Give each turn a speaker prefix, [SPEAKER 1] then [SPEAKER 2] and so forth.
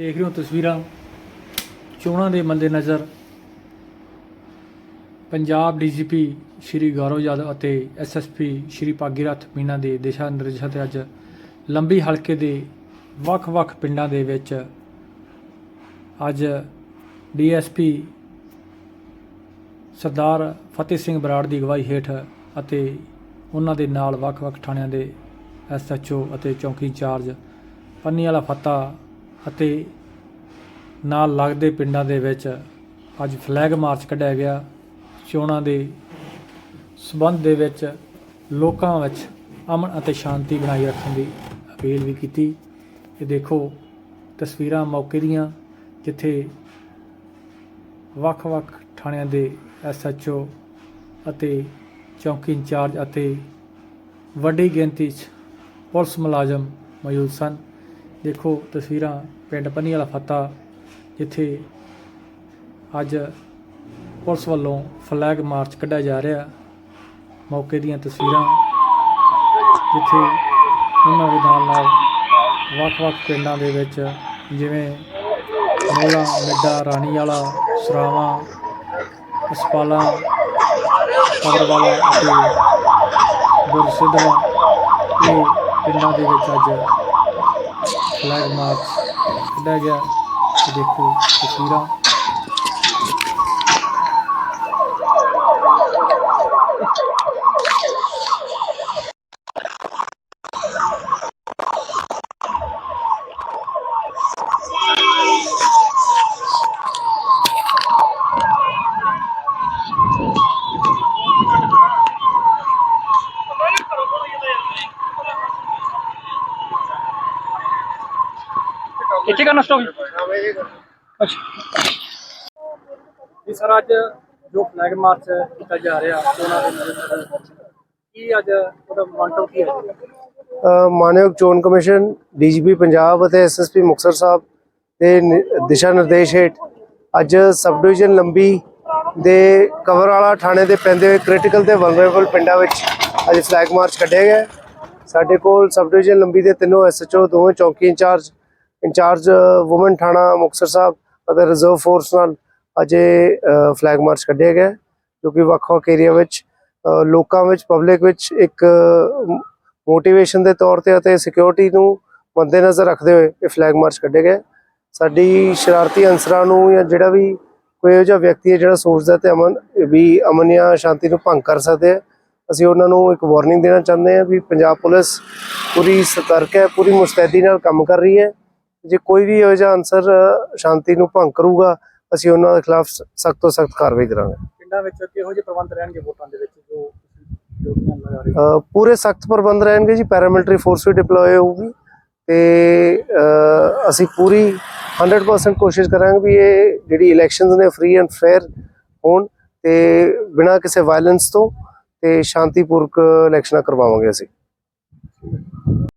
[SPEAKER 1] ਦੇਖ ਰਹੇ ਹੋ ਤਸਵੀਰਾਂ। ਚੋਣਾਂ ਦੇ ਮੱਦੇ ਨਜ਼ਰ ਪੰਜਾਬ ਡੀਜੀਪੀ ਸ਼੍ਰੀ ਗੌਰਵ ਯਾਦਵ ਅਤੇ ਐਸਐਸਪੀ ਸ਼੍ਰੀ ਭਾਗੀਰਥ ਮੀਨਾ ਦੇ ਦਿਸ਼ਾ ਨਿਰਦੇਸ਼ਾਂ ਤੇ ਅੱਜ ਲੰਬੀ ਹਲਕੇ ਦੇ ਵੱਖ-ਵੱਖ ਪਿੰਡਾਂ ਦੇ ਵਿੱਚ ਅੱਜ ਡੀਐਸਪੀ ਸਰਦਾਰ ਫਤਿਹ ਸਿੰਘ ਬਰਾੜ ਦੀ ਅਗਵਾਈ ਹੇਠ ਅਤੇ ਉਹਨਾਂ ਦੇ ਨਾਲ ਵੱਖ-ਵੱਖ ਥਾਣਿਆਂ ਦੇ ਐਸਐਚਓ ਅਤੇ ਚੌਂਕੀ ਇੰਚਾਰਜ ਪੰਨੀ ਵਾਲਾ ਫੱਤਾ ਅਤੇ ਨਾਲ ਲੱਗਦੇ ਪਿੰਡਾਂ ਦੇ ਵਿੱਚ ਅੱਜ ਫਲੈਗ ਮਾਰਚ ਕੱਢਿਆ ਗਿਆ। ਚੋਣਾਂ ਦੇ ਸਬੰਧ ਦੇ ਵਿੱਚ ਲੋਕਾਂ ਵਿੱਚ ਅਮਨ ਅਤੇ ਸ਼ਾਂਤੀ ਬਣਾਈ ਰੱਖਣ ਦੀ ਅਪੀਲ ਵੀ ਕੀਤੀ। ਇਹ ਦੇਖੋ, ਤਸਵੀਰਾਂ ਮੌਕੇ ਦੀਆਂ, ਜਿੱਥੇ ਵੱਖ-ਵੱਖ ਥਾਣਿਆਂ ਦੇ ਐਸਐਚਓ ਅਤੇ ਚੌਂਕੀ ਇੰਚਾਰਜ ਅਤੇ ਵੱਡੀ ਗਿਣਤੀ 'ਚ ਪੁਲਿਸ ਮੁਲਾਜ਼ਮ ਮੌਜੂਦ ਸਨ। ਦੇਖੋ ਤਸਵੀਰਾਂ ਪਿੰਡ ਪੰਨੀ ਵਾਲਾ ਫੱਤਾ, ਜਿੱਥੇ ਅੱਜ ਪੁਲਿਸ ਵੱਲੋਂ ਫਲੈਗ ਮਾਰਚ ਕੱਢਿਆ ਜਾ ਰਿਹਾ। ਮੌਕੇ ਦੀਆਂ ਤਸਵੀਰਾਂ, ਜਿੱਥੇ ਉਹਨਾਂ ਵਿਧਾਨ ਨਾਲ ਵੱਖ-ਵੱਖ ਪਿੰਡਾਂ ਦੇ ਵਿੱਚ ਜਿਵੇਂ ਮੋਲਾ, ਮਿੱਡਾ, ਰਾਣੀ ਵਾਲਾ, ਸਰਾਵਾਂ ਹਸਪਾਲਾ ਕਬਰਵਾਲਾ ਅਤੇ ਗੁਰਸਿੱਧਵਾ, ਇਹ ਪਿੰਡਾਂ ਦੇ ਵਿੱਚ ਅੱਜ ਫਲੈਗ ਮਾਰਚ ਕੱਢਿਆ ਗਿਆ। ਤੇ ਦੇਖੋ ਤਸਵੀਰਾਂ।
[SPEAKER 2] ਇੱਥੇ ਕਰਨਾ ਸਟਾਪ ਅੱਛਾ।
[SPEAKER 1] ਜੀ ਸਰ ਅੱਜ ਜੋ ਫਲੈਗ ਮਾਰਚ ਕੀਤਾ ਜਾ ਰਿਹਾ ਚੋਣਾਂ ਦੇ ਨਜ਼ਰ ਕੀ ਅੱਜ ਉਹਦਾ ਮੰਟੋ ਕੀ ਹੈ
[SPEAKER 3] ਅ, ਮਾਨਯੋਗ ਚੋਣ ਕਮਿਸ਼ਨ ਡੀਜੀਪੀ ਪੰਜਾਬ ਅਤੇ ਐਸਐਸਪੀ ਮੁਕਤਸਰ ਸਾਹਿਬ ਦੇ ਦਿਸ਼ਾ ਨਿਰਦੇਸ਼ ਹੇਠ ਅੱਜ ਸਬ ਡਿਵੀਜ਼ਨ ਲੰਬੀ ਦੇ ਕਵਰ ਵਾਲਾ ਥਾਣੇ ਦੇ ਪੈਂਦੇ ਹੋਏ ਕ੍ਰਿਟੀਕਲ ਤੇ ਵਲਨਰੇਬਲ ਪਿੰਡਾਂ ਵਿੱਚ ਅੱਜ ਫਲੈਗ ਮਾਰਚ ਕੱਢਿਆ ਗਿਆ। ਸਾਡੇ ਕੋਲ ਸਬ ਡਿਵੀਜ਼ਨ ਲੰਬੀ ਦੇ ਤਿੰਨੋਂ ਐਸਐਚਓ ਦੋਵੇਂ ਚੌਕੀ ਇੰਚਾਰਜ ਇੰਚਾਰਜ ਔਮਨ ਥਾਣਾ ਮੁਕਤਸਰ ਸਾਹਿਬ ਅਤੇ ਰਿਜ਼ਰਵ ਫੋਰਸ ਨਾਲ ਅੱਜ ਇਹ ਫਲੈਗ ਮਾਰਚ ਕੱਢਿਆ ਗਿਆ ਜੋ ਕਿ ਵੱਖ-ਵੱਖ ਏਰੀਆ ਵਿੱਚ ਲੋਕਾਂ ਵਿੱਚ ਪਬਲਿਕ ਵਿੱਚ ਇੱਕ ਮੋਟੀਵੇਸ਼ਨ ਦੇ ਤੌਰ ਤੇ ਅਤੇ ਸਿਕਿਉਰਿਟੀ ਨੂੰ ਮੱਦੇਨਜ਼ਰ ਰੱਖਦੇ ਹੋਏ ਇਹ ਫਲੈਗ ਮਾਰਚ ਕੱਢੇ ਗਏ ਸਾਡੀ ਸ਼ਰਾਰਤੀ ਅਨਸਰਾਂ ਨੂੰ ਜਾਂ ਜਿਹੜਾ ਵੀ ਕੋਈ ਇਹੋ ਜਿਹਾ ਵਿਅਕਤੀ ਹੈ ਜਿਹੜਾ ਸੋਚਦਾ ਤੇ ਅਮਨ ਵੀ ਅਮਨ ਜਾਂ ਸ਼ਾਂਤੀ ਨੂੰ ਭੰਗ ਕਰ ਸਕਦੇ ਆ ਅਸੀਂ ਉਹਨਾਂ ਨੂੰ ਇੱਕ ਵਾਰਨਿੰਗ ਦੇਣਾ ਚਾਹੁੰਦੇ ਹਾਂ ਵੀ ਪੰਜਾਬ ਪੁਲਿਸ ਪੂਰੀ ਸਤਰਕ ਹੈ ਪੂਰੀ ਮੁਸਤੈਦੀ ਨਾਲ ਕੰਮ ਕਰ ਰਹੀ ਹੈ ਜੇ ਕੋਈ ਵੀ ਇਹੋ ਜਿਹਾ ਅਨਸਰ ਸ਼ਾਂਤੀ ਨੂੰ ਭੰਗ ਕਰੂਗਾ ਅਸੀਂ ਉਹਨਾਂ ਦੇ ਖਿਲਾਫ ਸਖਤ ਤੋਂ ਸਖਤ ਕਾਰਵਾਈ ਕਰਾਂਗੇ।
[SPEAKER 1] ਪਿੰਡਾਂ ਵਿੱਚ ਕਿਹੋ ਜਿਹੇ ਪ੍ਰਬੰਧ ਰਹਿਣਗੇ ਵੋਟਾਂ ਦੇ ਵਿੱਚ ਜੋ
[SPEAKER 3] ਪੂਰੇ ਸਖਤ ਪ੍ਰਬੰਧ ਰਹਿਣਗੇ ਜੀ ਪੈਰਾਮਿਲਟਰੀ ਫੋਰਸ ਵੀ ਡਿਪਲੋਏ ਹੋਊਗੀ ਤੇ ਅਸੀਂ ਪੂਰੀ 100% ਕੋਸ਼ਿਸ਼ ਕਰਾਂਗੇ ਵੀ ਇਹ ਜਿਹੜੀ ਇਲੈਕਸ਼ਨਸ ਨੇ ਫ੍ਰੀ ਐਂਡ ਫੇਅਰ ਹੋਣ ਤੇ ਬਿਨਾਂ ਕਿਸੇ ਵਾਇਲੈਂਸ ਤੋਂ ਤੇ ਸ਼ਾਂਤੀਪੂਰਕ ਇਲੈਕਸ਼ਨਾਂ ਕਰਵਾਵਾਂਗੇ ਅਸੀਂ।